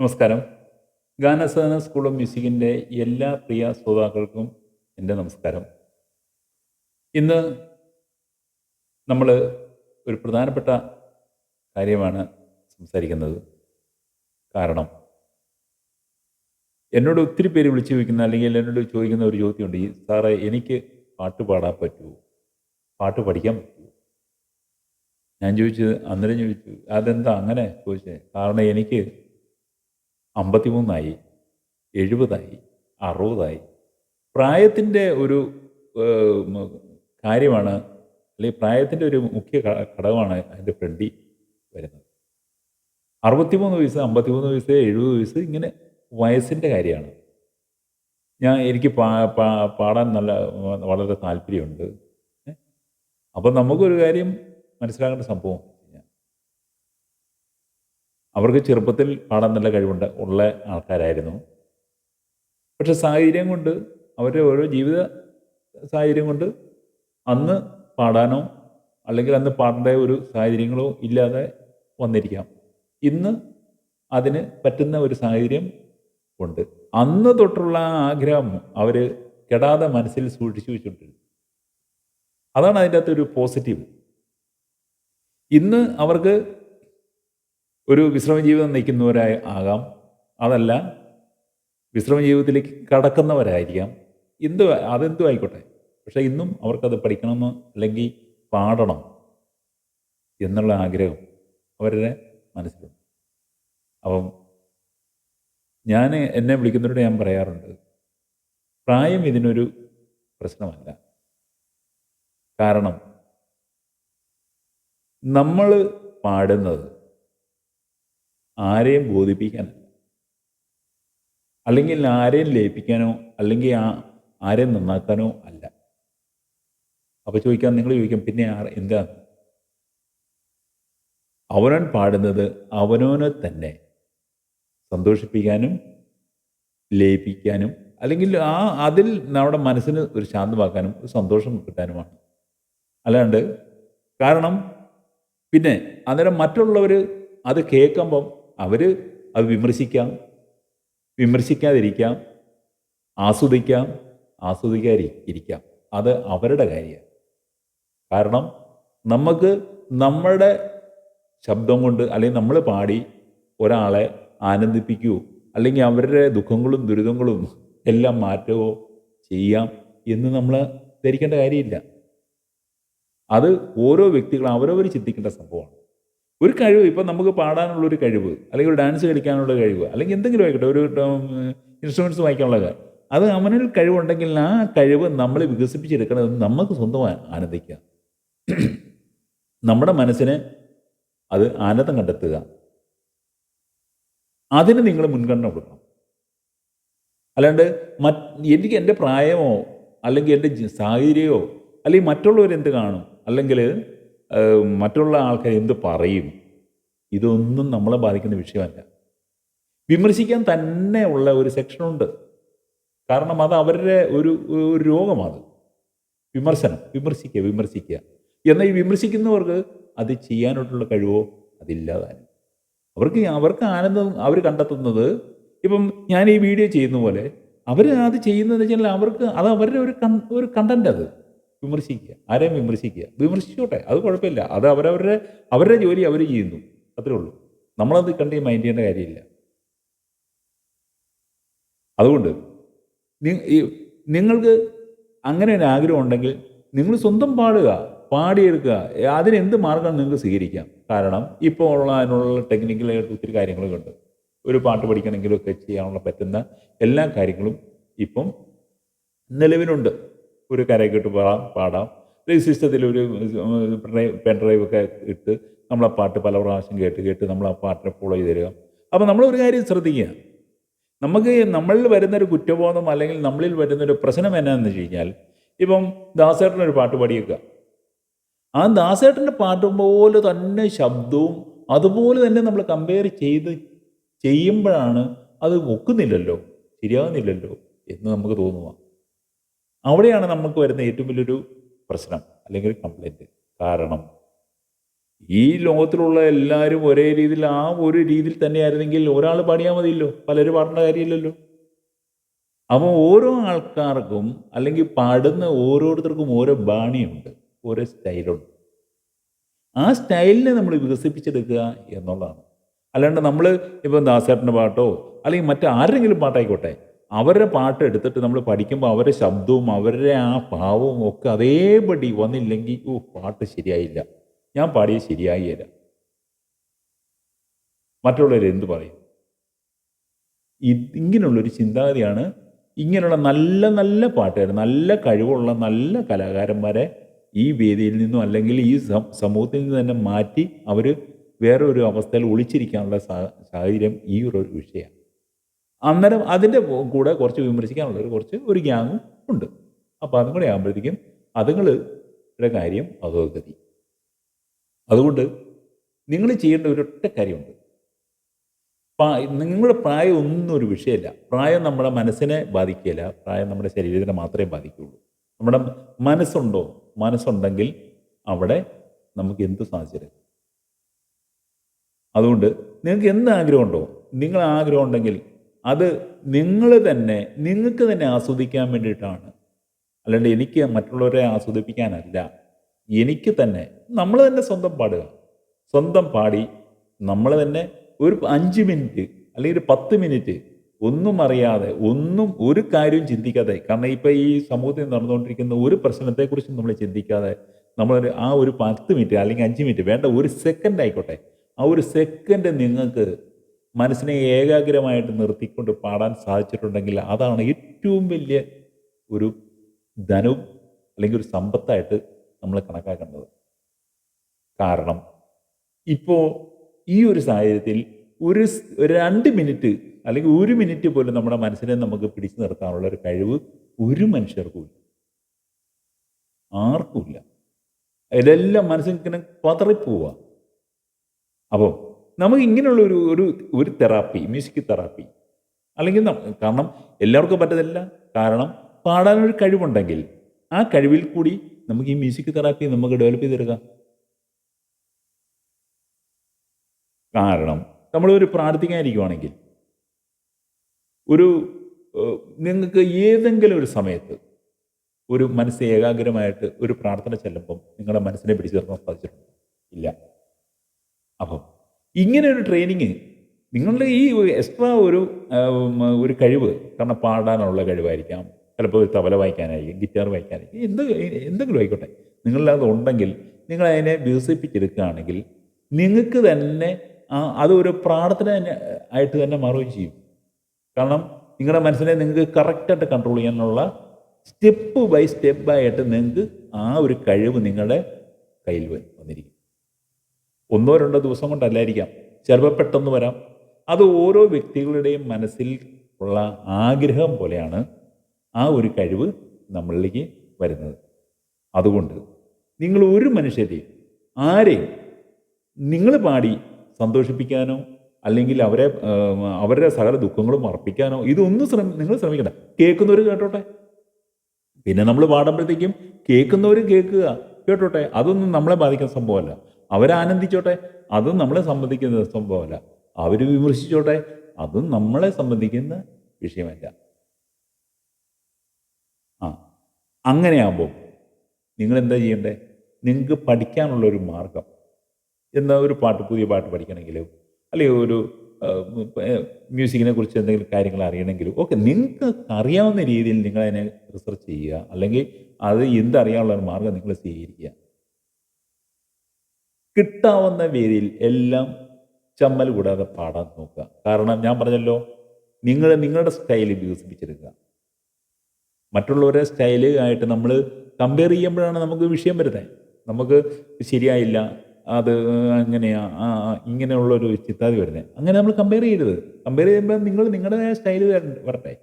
നമസ്കാരം. ഗാനസാധന school of മ്യൂസിക്കിന്റെ എല്ലാ പ്രിയ ശ്രോതാക്കൾക്കും എന്റെ നമസ്കാരം. ഇന്ന് നമ്മൾ ഒരു പ്രധാനപ്പെട്ട കാര്യമാണ് സംസാരിക്കുന്നത്. കാരണം എന്നോട് ഒത്തിരി പേര് വിളിച്ചു ചോദിക്കുന്ന അല്ലെങ്കിൽ എന്നോട് ചോദിക്കുന്ന ഒരു ചോദ്യമുണ്ട്. ഈ സാറേ എനിക്ക് പാട്ട് പാടാൻ പറ്റുമോ പാട്ട് പഠിക്കാൻ പറ്റുമോ ഞാൻ ചോദിച്ചത് അന്നേരം ചോദിച്ചു അതെന്താ അങ്ങനെ? ചോദിച്ചേ കാരണം എനിക്ക് അമ്പത്തിമൂന്നായി എഴുപതായി അറുപതായി. പ്രായത്തിന്റെ ഒരു കാര്യമാണ് അല്ലെങ്കിൽ പ്രായത്തിന്റെ ഒരു മുഖ്യ ഘടകമാണ് അതിന്റെ ഫ്രണ്ടിൽ വരുന്നത്. അറുപത്തിമൂന്ന് വയസ്സ് അമ്പത്തിമൂന്ന് വയസ്സ് എഴുപത് വയസ്സ് ഇങ്ങനെ വയസ്സിന്റെ കാര്യമാണ്. ഞാൻ എനിക്ക് പാ പാടാൻ നല്ല വളരെ താല്പര്യമുണ്ട്? അപ്പം നമുക്കൊരു കാര്യം മനസ്സിലാക്കേണ്ട സംഭവം അവർക്ക് ചെറുപ്പത്തിൽ പാടാൻ നല്ല കഴിവുണ്ട്. ഉള്ള ആൾക്കാരായിരുന്നു. പക്ഷെ സാഹചര്യം കൊണ്ട് അവരുടെ ഓരോ ജീവിത സാഹചര്യം കൊണ്ട് അന്ന് പാടാനോ അല്ലെങ്കിൽ അന്ന് പാടേണ്ട ഒരു സാഹചര്യങ്ങളോ ഇല്ലാതെ വന്നിരിക്കാം. ഇന്ന് അതിന് പറ്റുന്ന ഒരു സാഹചര്യം ഉണ്ട്. അന്ന് തൊട്ടുള്ള ആഗ്രഹം അവർ കെടാതെ മനസ്സിൽ സൂക്ഷിച്ചു വെച്ചിട്ടുണ്ട് അതാണ് അതിന്റെ അകത്തൊരു പോസിറ്റീവ്. ഇന്ന് അവർക്ക് ഒരു വിശ്രമ ജീവിതം നയിക്കുന്നവരായി ആകാം. അതല്ല വിശ്രമ ജീവിതത്തിലേക്ക് കടക്കുന്നവരായിരിക്കാം. എന്ത് അതെന്തു ആയിക്കോട്ടെ. പക്ഷേ ഇന്നും അവർക്കത് പഠിക്കണമെന്ന് അല്ലെങ്കിൽ പാടണം എന്നുള്ള ആഗ്രഹം അവരുടെ മനസ്സിലുണ്ട്. അപ്പം ഞാൻ എന്നെ വിളിക്കുന്നവരോട് ഞാൻ പറയാറുണ്ട് പ്രായം ഇതിനൊരു പ്രശ്നമല്ല. കാരണം നമ്മൾ പാടുന്നത് ആരെയും ബോധിപ്പിക്കാനല്ല. അല്ലെങ്കിൽ ആരെയും ലയിപ്പിക്കാനോ അല്ലെങ്കിൽ ആ ആരെയും നന്നാക്കാനോ അല്ല. അപ്പോൾ ചോദിക്കാം നിങ്ങൾ ചോദിക്കാം പിന്നെ ആർ എന്താ? അവനോൻ പാടുന്നത് അവനോനെ തന്നെ സന്തോഷിപ്പിക്കാനും ലയിപ്പിക്കാനും അല്ലെങ്കിൽ ആ അതിൽ നമ്മുടെ മനസ്സിന് ഒരു ശാന്തമാക്കാനും ഒരു സന്തോഷം കിട്ടാനുമാണ്. അല്ലാണ്ട് കാരണം പിന്നെ അന്നേരം മറ്റുള്ളവർ അത് കേൾക്കുമ്പം അവർ അത് വിമർശിക്കാം. വിമർശിക്കാതിരിക്കാം. ആസ്വദിക്കാം. ആസ്വദിക്കാതി ഇരിക്കാം. അത് അവരുടെ കാര്യമാണ്. കാരണം നമുക്ക് നമ്മളുടെ ശബ്ദം കൊണ്ട് അല്ലെങ്കിൽ നമ്മൾ പാടി ഒരാളെ ആനന്ദിപ്പിക്കുകയോ അല്ലെങ്കിൽ അവരുടെ ദുഃഖങ്ങളും ദുരിതങ്ങളും എല്ലാം മാറ്റുകയോ ചെയ്യാം എന്ന് നമ്മൾ ധരിക്കേണ്ട കാര്യമില്ല. അത് ഓരോ വ്യക്തികളും അവരവർ ചിന്തിക്കേണ്ട സംഭവമാണ്. ഒരു കഴിവ് ഇപ്പം നമുക്ക് പാടാനുള്ളൊരു കഴിവ് അല്ലെങ്കിൽ ഒരു ഡാൻസ് കളിക്കാനുള്ള കഴിവ് അല്ലെങ്കിൽ എന്തെങ്കിലും ആയിക്കോട്ടെ ഒരു ഇൻസ്ട്രുമെന്റ്സ് വായിക്കാനുള്ള കാര്യം അത് അവനിൽ കഴിവുണ്ടെങ്കിൽ ആ കഴിവ് നമ്മൾ വികസിപ്പിച്ചെടുക്കണത് നമുക്ക് സ്വന്തമായി ആനന്ദിക്കാം നമ്മുടെ മനസ്സിന് അത് ആനന്ദം കണ്ടെത്തുക. അതിന് നിങ്ങൾ മുൻഗണന കൊടുക്കണം. അല്ലാണ്ട് എനിക്ക് എന്റെ പ്രായമോ അല്ലെങ്കിൽ എന്റെ സാഹചര്യമോ അല്ലെങ്കിൽ മറ്റുള്ളവരെന്ത് കാണും അല്ലെങ്കിൽ മറ്റുള്ള ആൾക്കാർ എന്ത് പറയും? ഇതൊന്നും നമ്മളെ ബാധിക്കുന്ന വിഷയമല്ല. വിമർശിക്കാൻ തന്നെ ഉള്ള ഒരു സെക്ഷനുണ്ട് കാരണം അത് അവരുടെ ഒരു ഒരു രോഗമാണ് വിമർശനം. വിമർശിക്കുക വിമർശിക്കുക. എന്നാൽ ഈ വിമർശിക്കുന്നവർക്ക് അത് ചെയ്യാനായിട്ടുള്ള കഴിവോ? അതില്ലാതാനും അവർക്ക് അവർക്ക് ആനന്ദം അവർ കണ്ടെത്തുന്നത് ഇപ്പം ഞാൻ ഈ വീഡിയോ ചെയ്യുന്ന പോലെ അവർ അത് ചെയ്യുന്നതെന്ന് വെച്ചാൽ അവർക്ക് അത് അവരുടെ ഒരു കൺ ഒരു കണ്ടന്റ് അത്. വിമർശിക്കുക. ആരെയും വിമർശിക്കുക. വിമർശിച്ചോട്ടെ അത് കുഴപ്പമില്ല. അത് അവരവരുടെ അവരുടെ ജോലി അവർ ചെയ്യുന്നു. അത്രേ ഉള്ളൂ. നമ്മളത് കണ്ട് മൈൻഡ് ചെയ്യേണ്ട കാര്യമില്ല. അതുകൊണ്ട് നിങ്ങൾക്ക് അങ്ങനെ ഒരു ആഗ്രഹം ഉണ്ടെങ്കിൽ നിങ്ങൾ സ്വന്തം പാടുക പാടിയെടുക്കുക. അതിനെന്ത് മാർഗം നിങ്ങൾക്ക് സ്വീകരിക്കാം? കാരണം ഇപ്പോൾ ഉള്ള അതിനുള്ള ടെക്നിക്കലായിട്ട് ഒത്തിരി കാര്യങ്ങളൊക്കെ ഉണ്ട്. ഒരു പാട്ട് പഠിക്കണമെങ്കിലും ഒക്കെ ചെയ്യാനുള്ള പറ്റുന്ന എല്ലാ കാര്യങ്ങളും ഇപ്പം നിലവിലുണ്ട്. ഒരു കരയ്ക്കിട്ട് പാടാം. പാടാം സിസ്റ്റത്തിൽ ഒരു പെൻഡ്രൈവ് ഒക്കെ ഇട്ട് നമ്മൾ ആ പാട്ട് പല പ്രാവശ്യം കേട്ട് കേട്ട് നമ്മൾ ആ പാട്ടിനെ ഫോളോ ചെയ്ത് തരിക. അപ്പോൾ നമ്മൾ ഒരു കാര്യം ശ്രദ്ധിക്കുക. നമുക്ക് നമ്മളിൽ വരുന്നൊരു കുറ്റബോധം അല്ലെങ്കിൽ നമ്മളിൽ വരുന്നൊരു പ്രശ്നം എന്നാന്ന് വെച്ച് കഴിഞ്ഞാൽ ഇപ്പം ദാസേട്ടനൊരു പാട്ട് പാടിയേക്കുക. ആ ദാസേട്ടന്റെ പാട്ട് പോലെ തന്നെ ശബ്ദവും അതുപോലെ തന്നെ നമ്മൾ കമ്പയർ ചെയ്ത് ചെയ്യുമ്പോഴാണ് അത് ഒക്കുന്നില്ലല്ലോ ശരിയാകുന്നില്ലല്ലോ എന്ന് നമുക്ക് തോന്നുക. അവിടെയാണ് നമുക്ക് വരുന്ന ഏറ്റവും വലിയൊരു പ്രശ്നം അല്ലെങ്കിൽ കംപ്ലൈന്റ് കാരണം ഈ ലോകത്തിലുള്ള എല്ലാവരും ഒരേ രീതിയിൽ ആ ഒരു രീതിയിൽ തന്നെയായിരുന്നെങ്കിൽ ഒരാൾ പാടിയാൽ മതിയല്ലോ. പലരും പാടേണ്ട കാര്യമില്ലല്ലോ. അപ്പോൾ ഓരോ ആൾക്കാർക്കും അല്ലെങ്കിൽ പാടുന്ന ഓരോരുത്തർക്കും ഓരോ ബാണിയുണ്ട്. ഓരോ സ്റ്റൈലുണ്ട്. ആ സ്റ്റൈലിനെ നമ്മൾ വികസിപ്പിച്ചെടുക്കുക എന്നുള്ളതാണ്. അല്ലാണ്ട് നമ്മൾ ഇപ്പം ദാസേട്ടന്റെ പാട്ടോ അല്ലെങ്കിൽ മറ്റാരെങ്കിലും പാട്ടായിക്കോട്ടെ. അവരുടെ പാട്ട് എടുത്തിട്ട് നമ്മൾ പഠിക്കുമ്പോൾ അവരുടെ ശബ്ദവും അവരുടെ ആ ഭാവവും ഒക്കെ അതേപടി വന്നില്ലെങ്കിൽ ഓ പാട്ട് ശരിയായില്ല. ഞാൻ പാടിയത് ശരിയായില്ല മറ്റുള്ളവർ എന്തു പറയും? ഇങ്ങനെയുള്ളൊരു ചിന്താഗതിയാണ് ഇങ്ങനെയുള്ള നല്ല നല്ല പാട്ടുകാർ നല്ല കഴിവുള്ള നല്ല കലാകാരന്മാരെ ഈ വേദിയിൽ നിന്നും അല്ലെങ്കിൽ ഈ സമൂഹത്തിൽ നിന്ന് തന്നെ മാറ്റി അവർ വേറെ ഒരു അവസ്ഥയിൽ ഒളിച്ചിരിക്കാനുള്ള സാഹചര്യം ഈ ഒരു വിഷയമാണ്. അന്നേരം അതിന്റെ കൂടെ കുറച്ച് വിമർശിക്കാനുള്ള ഒരു കുറച്ച് ഒരു ഗ്യാങ്ങും ഉണ്ട്. അപ്പോൾ അതും കൂടെ ആകുമ്പോഴത്തേക്കും അതുങ്ങളുടെ കാര്യം അധോഗതി അതുകൊണ്ട് നിങ്ങൾ ചെയ്യേണ്ട ഒരൊറ്റ കാര്യമുണ്ട്. നിങ്ങളുടെ പ്രായം ഒന്നും ഒരു വിഷയമല്ല പ്രായം നമ്മുടെ മനസ്സിനെ ബാധിക്കില്ല പ്രായം നമ്മുടെ ശരീരത്തിനെ മാത്രമേ ബാധിക്കുകയുള്ളൂ. നമ്മുടെ മനസ്സുണ്ടോ? മനസ്സുണ്ടെങ്കിൽ അവിടെ നമുക്ക് എന്ത് സാഹചര്യം? അതുകൊണ്ട് നിങ്ങൾക്ക് എന്ത് ആഗ്രഹമുണ്ടോ? നിങ്ങൾ ആഗ്രഹം ഉണ്ടെങ്കിൽ അത് നിങ്ങൾ തന്നെ നിങ്ങൾക്ക് തന്നെ ആസ്വദിക്കാൻ വേണ്ടിയിട്ടാണ്. അല്ലാണ്ട് എനിക്ക് മറ്റുള്ളവരെ ആസ്വദിപ്പിക്കാനല്ല. എനിക്ക് തന്നെ നമ്മൾ തന്നെ സ്വന്തം പാടുക. സ്വന്തം പാടി നമ്മൾ തന്നെ ഒരു അഞ്ച് മിനിറ്റ് അല്ലെങ്കിൽ ഒരു പത്ത് മിനിറ്റ് ഒന്നും അറിയാതെ ഒന്നും ഒരു കാര്യവും ചിന്തിക്കാതെ കാരണം ഇപ്പം ഈ സമൂഹത്തിൽ നടന്നുകൊണ്ടിരിക്കുന്ന ഒരു പ്രശ്നത്തെക്കുറിച്ചും നമ്മൾ ചിന്തിക്കാതെ നമ്മൾ ആ ഒരു പത്ത് മിനിറ്റ് അല്ലെങ്കിൽ അഞ്ച് മിനിറ്റ് വേണ്ട ഒരു സെക്കൻഡ് ആയിക്കോട്ടെ ആ ഒരു സെക്കൻഡ് നിങ്ങൾക്ക് മനസ്സിനെ ഏകാഗ്രമായിട്ട് നിർത്തിക്കൊണ്ട് പാടാൻ സാധിച്ചിട്ടുണ്ടെങ്കിൽ അതാണ് ഏറ്റവും വലിയ ഒരു ധനവും അല്ലെങ്കിൽ ഒരു സമ്പത്തായിട്ട് നമ്മൾ കണക്കാക്കേണ്ടത്. കാരണം ഇപ്പോൾ ഈ ഒരു സാഹചര്യത്തിൽ ഒരു രണ്ട് മിനിറ്റ് അല്ലെങ്കിൽ ഒരു മിനിറ്റ് പോലും നമ്മുടെ മനസ്സിനെ നമുക്ക് പിടിച്ചു നിർത്താനുള്ള ഒരു കഴിവ് ഒരു മനുഷ്യർക്കും ഇല്ല. ആർക്കുമില്ല ഇതെല്ലാം മനസ്സിങ്ങനെ പതറിപ്പോവുക അപ്പോൾ നമുക്ക് ഇങ്ങനെയുള്ള ഒരു ഒരു ഒരു തെറാപ്പി മ്യൂസിക് തെറാപ്പി അല്ലെങ്കിൽ കാരണം എല്ലാവർക്കും പറ്റത്തില്ല. കാരണം പാടാനൊരു കഴിവുണ്ടെങ്കിൽ ആ കഴിവിൽ കൂടി നമുക്ക് ഈ മ്യൂസിക് തെറാപ്പി നമുക്ക് ഡെവലപ്പ് ചെയ്തെടുക്കാം. കാരണം നമ്മളൊരു പ്രാർത്ഥിക്കാനിരിക്കുവാണെങ്കിൽ ഒരു നിങ്ങൾക്ക് ഏതെങ്കിലും ഒരു സമയത്ത് ഒരു മനസ്സ് ഏകാഗ്രമായിട്ട് ഒരു പ്രാർത്ഥന ചെല്ലുമ്പം നിങ്ങളുടെ മനസ്സിനെ പിടിച്ചു നിർത്താൻ സാധിച്ചിട്ടുണ്ട്? ഇല്ല. അപ്പം ഇങ്ങനെ ഒരു ട്രെയിനിങ് നിങ്ങളുടെ ഈ എക്സ്ട്രാ ഒരു ഒരു കഴിവ് കാരണം പാടാനുള്ള കഴിവായിരിക്കാം. ചിലപ്പോൾ ഒരു തബല വായിക്കാനായിരിക്കും ഗിറ്റാർ വായിക്കാനായിരിക്കും എന്ത് എന്തെങ്കിലും ആയിക്കോട്ടെ. നിങ്ങളുടെ അത് ഉണ്ടെങ്കിൽ നിങ്ങളതിനെ വികസിപ്പിച്ചെടുക്കുകയാണെങ്കിൽ നിങ്ങൾക്ക് തന്നെ അതൊരു പ്രാർത്ഥന തന്നെ ആയിട്ട് തന്നെ മാറുകയും ചെയ്യും. കാരണം നിങ്ങളുടെ മനസ്സിനെ നിങ്ങൾക്ക് കറക്റ്റായിട്ട് കൺട്രോൾ ചെയ്യാനുള്ള സ്റ്റെപ്പ് ബൈ സ്റ്റെപ്പായിട്ട് നിങ്ങൾക്ക് ആ ഒരു കഴിവ് നിങ്ങളുടെ കയ്യിൽ വന്നിരിക്കും. ഒന്നോ രണ്ടോ ദിവസം കൊണ്ടല്ലായിരിക്കാം. ചിലപ്പോൾ പെട്ടെന്ന് വരാം. അത് ഓരോ വ്യക്തികളുടെയും മനസ്സിൽ ഉള്ള ആഗ്രഹം പോലെയാണ് ആ ഒരു കഴിവ് നമ്മളിലേക്ക് വരുന്നത്. അതുകൊണ്ട് നിങ്ങൾ ഒരു മനുഷ്യരെയും ആരെയും നിങ്ങൾ പാടി സന്തോഷിപ്പിക്കാനോ അല്ലെങ്കിൽ അവരെ അവരുടെ സകല ദുഃഖങ്ങളും അർപ്പിക്കാനോ ഇതൊന്നും ശ്രമ നിങ്ങൾ ശ്രമിക്കണ്ട. കേൾക്കുന്നവർ കേട്ടോട്ടെ? പിന്നെ നമ്മൾ പാടുമ്പോഴത്തേക്കും കേൾക്കുന്നവർ കേൾക്കുക. കേട്ടോട്ടെ? അതൊന്നും നമ്മളെ ബാധിക്കുന്ന സംഭവമല്ല. അവരാനന്ദിച്ചോട്ടെ? അതും നമ്മളെ സംബന്ധിക്കുന്ന സംഭവമല്ല. അവർ വിമർശിച്ചോട്ടെ? അതും നമ്മളെ സംബന്ധിക്കുന്ന വിഷയമല്ല. ആ അങ്ങനെയാകുമ്പോൾ നിങ്ങൾ എന്താ ചെയ്യണ്ടേ? നിങ്ങൾക്ക് പഠിക്കാനുള്ള ഒരു മാർഗം. എന്താ ഒരു പാട്ട് പുതിയ പാട്ട് പഠിക്കണമെങ്കിലും അല്ലെങ്കിൽ ഒരു മ്യൂസിക്കിനെ കുറിച്ച് എന്തെങ്കിലും കാര്യങ്ങൾ അറിയണമെങ്കിലും ഓക്കെ നിങ്ങൾക്ക് അറിയാവുന്ന രീതിയിൽ നിങ്ങൾ അതിനെ റിസർച്ച് ചെയ്യുക. അല്ലെങ്കിൽ അത് എന്തറിയാനുള്ള ഒരു മാർഗം നിങ്ങൾ സ്വീകരിക്കുക. കിട്ടാവുന്ന വേരിൽ എല്ലാം ചമ്മൽ കൂടാതെ പാടാൻ നോക്കുക. കാരണം ഞാൻ പറഞ്ഞല്ലോ നിങ്ങൾ നിങ്ങളുടെ സ്റ്റൈൽ വികസിപ്പിച്ചെടുക്കുക. മറ്റുള്ളവരുടെ സ്റ്റൈൽ ആയിട്ട് നമ്മൾ കമ്പയർ ചെയ്യുമ്പോഴാണ് നമുക്ക് വിഷയം വരുന്നത്. നമുക്ക് ശരിയായില്ല അത് അങ്ങനെയാ ഇങ്ങനെയുള്ളൊരു ചിത്താതി വരുന്നത്. അങ്ങനെ നമ്മൾ കമ്പയർ ചെയ്യരുത്. കമ്പയർ ചെയ്യുമ്പോൾ നിങ്ങൾ നിങ്ങളുടെ സ്റ്റൈൽ വരട്ടെ.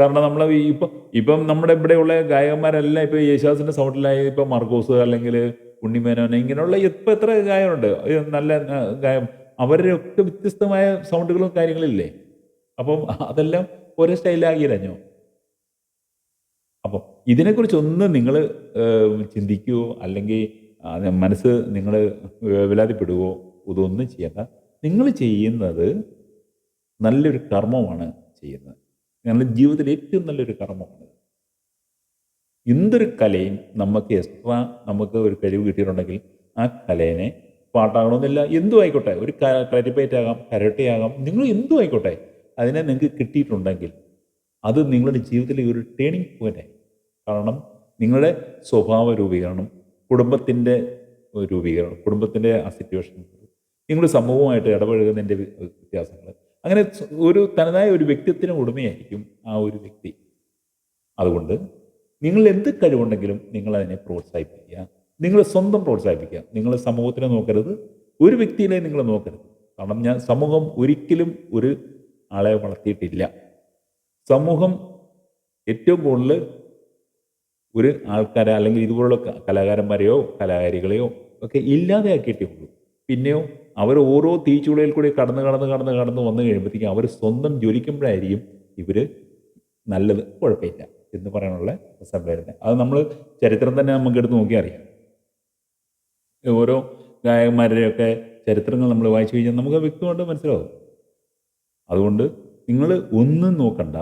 കാരണം നമ്മൾ ഇപ്പം ഇപ്പം നമ്മുടെ ഇവിടെയുള്ള ഗായകന്മാരെല്ലാം ഇപ്പം യേശുദാസിന്റെ സൗണ്ടിലായി ഇപ്പം മർക്കോസ് അല്ലെങ്കിൽ ഉണ്ണിമേനോൻ ഇങ്ങനെയുള്ള ഇപ്പം എത്ര ഗായകരുണ്ട്? നല്ല ഗായം. അവരുടെ ഒക്കെ വ്യത്യസ്തമായ സൗണ്ടുകളും കാര്യങ്ങളില്ലേ? അപ്പം അതെല്ലാം ഒരേ സ്റ്റൈലാകിയില്ലഞ്ഞോ അപ്പം ഇതിനെക്കുറിച്ച് ഒന്ന് നിങ്ങൾ ചിന്തിക്കുകയോ അല്ലെങ്കിൽ മനസ്സ് നിങ്ങൾ വിലാതിപ്പെടുവോ ഇതൊന്നും ചെയ്യണ്ട. നിങ്ങൾ ചെയ്യുന്നത് നല്ലൊരു കർമ്മമാണ് ചെയ്യുന്നത്. ഞങ്ങളുടെ ജീവിതത്തിൽ ഏറ്റവും നല്ലൊരു കർമ്മമാണ് എന്തൊരു കലയും നമുക്ക് എക്സ്ട്രാ നമുക്ക് ഒരു കഴിവ് കിട്ടിയിട്ടുണ്ടെങ്കിൽ ആ കലേനെ പാട്ടാകണമെന്നില്ല. എന്തും ആയിക്കോട്ടെ. ഒരു ക്ലാരിഫൈറ്റ് ആകാം കരട്ടയാകാം. നിങ്ങൾ എന്തും ആയിക്കോട്ടെ. അതിനെ നിങ്ങൾക്ക് കിട്ടിയിട്ടുണ്ടെങ്കിൽ അത് നിങ്ങളുടെ ജീവിതത്തിലെ ഒരു ടേണിംഗ് പോയിന്റായി കാരണം നിങ്ങളുടെ സ്വഭാവ രൂപീകരണം കുടുംബത്തിന്റെ രൂപീകരണം കുടുംബത്തിന്റെ ആ സിറ്റുവേഷൻ നിങ്ങൾ സമൂഹമായിട്ട് ഇടപഴകുന്നതിന്റെ വ്യത്യാസങ്ങൾ. അങ്ങനെ ഒരു തനതായ ഒരു വ്യക്തിത്വത്തിന് ഉടമയായിരിക്കും ആ ഒരു വ്യക്തി. അതുകൊണ്ട് നിങ്ങൾ എന്ത് കഴിവുണ്ടെങ്കിലും നിങ്ങൾ അതിനെ പ്രോത്സാഹിപ്പിക്കുക. നിങ്ങൾ സ്വന്തം പ്രോത്സാഹിപ്പിക്കുക. നിങ്ങൾ സമൂഹത്തിനെ നോക്കരുത്. ഒരു വ്യക്തിയിലെ നിങ്ങൾ നോക്കരുത്. കാരണം ഞാൻ സമൂഹം ഒരിക്കലും ഒരു ആളെ വളർത്തിയിട്ടില്ല. സമൂഹം ഏറ്റവും കൂടുതൽ ഒരു ആൾക്കാരെ അല്ലെങ്കിൽ ഇതുപോലുള്ള കലാകാരന്മാരെയോ കലാകാരികളെയോ ഒക്കെ ഇല്ലാതെയാക്കിയിട്ടേ ഉള്ളൂ പിന്നെയോ അവർ ഓരോ തീച്ചുളയിൽ കൂടി കടന്ന് കടന്ന് കടന്ന് കടന്ന് വന്നു കഴിയുമ്പോഴത്തേക്കും അവർ സ്വന്തം ജ്വലിക്കുമ്പോഴായിരിക്കും ഇവർ നല്ലത്. കുഴപ്പമില്ല. എന്ന് പറയാനുള്ള പ്രശ്നം അത് നമ്മൾ ചരിത്രം തന്നെ നമുക്ക് എടുത്ത് നോക്കി അറിയാം. ഓരോ ഗായകന്മാരുടെയൊക്കെ ചരിത്രങ്ങൾ നമ്മൾ വായിച്ചു കഴിഞ്ഞാൽ നമുക്ക് വ്യക്തമായിട്ട് മനസ്സിലാവും. അതുകൊണ്ട് നിങ്ങൾ ഒന്നും നോക്കണ്ട.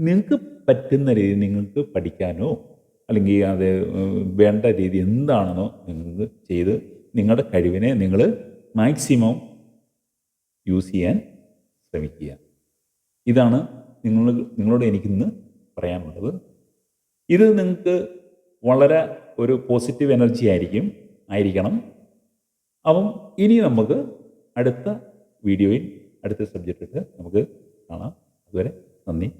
നിങ്ങൾക്ക് പറ്റുന്ന രീതി നിങ്ങൾക്ക് പഠിക്കാനോ അല്ലെങ്കിൽ അത് വേണ്ട രീതി എന്താണെന്നോ നിങ്ങൾക്ക് ചെയ്ത് നിങ്ങളുടെ കഴിവിനെ നിങ്ങൾ മാക്സിമം യൂസ് ചെയ്യാൻ ശ്രമിക്കുക. ഇതാണ് നിങ്ങൾ നിങ്ങളോട് എനിക്കിന്ന് പറയാനുള്ളത്. ഇത് നിങ്ങൾക്ക് വളരെ ഒരു പോസിറ്റീവ് എനർജി ആയിരിക്കും ആയിരിക്കണം. അപ്പം ഇനി നമുക്ക് അടുത്ത വീഡിയോയിൽ അടുത്ത സബ്ജക്റ്റ് നമുക്ക് കാണാം. അതുവരെ നന്ദി.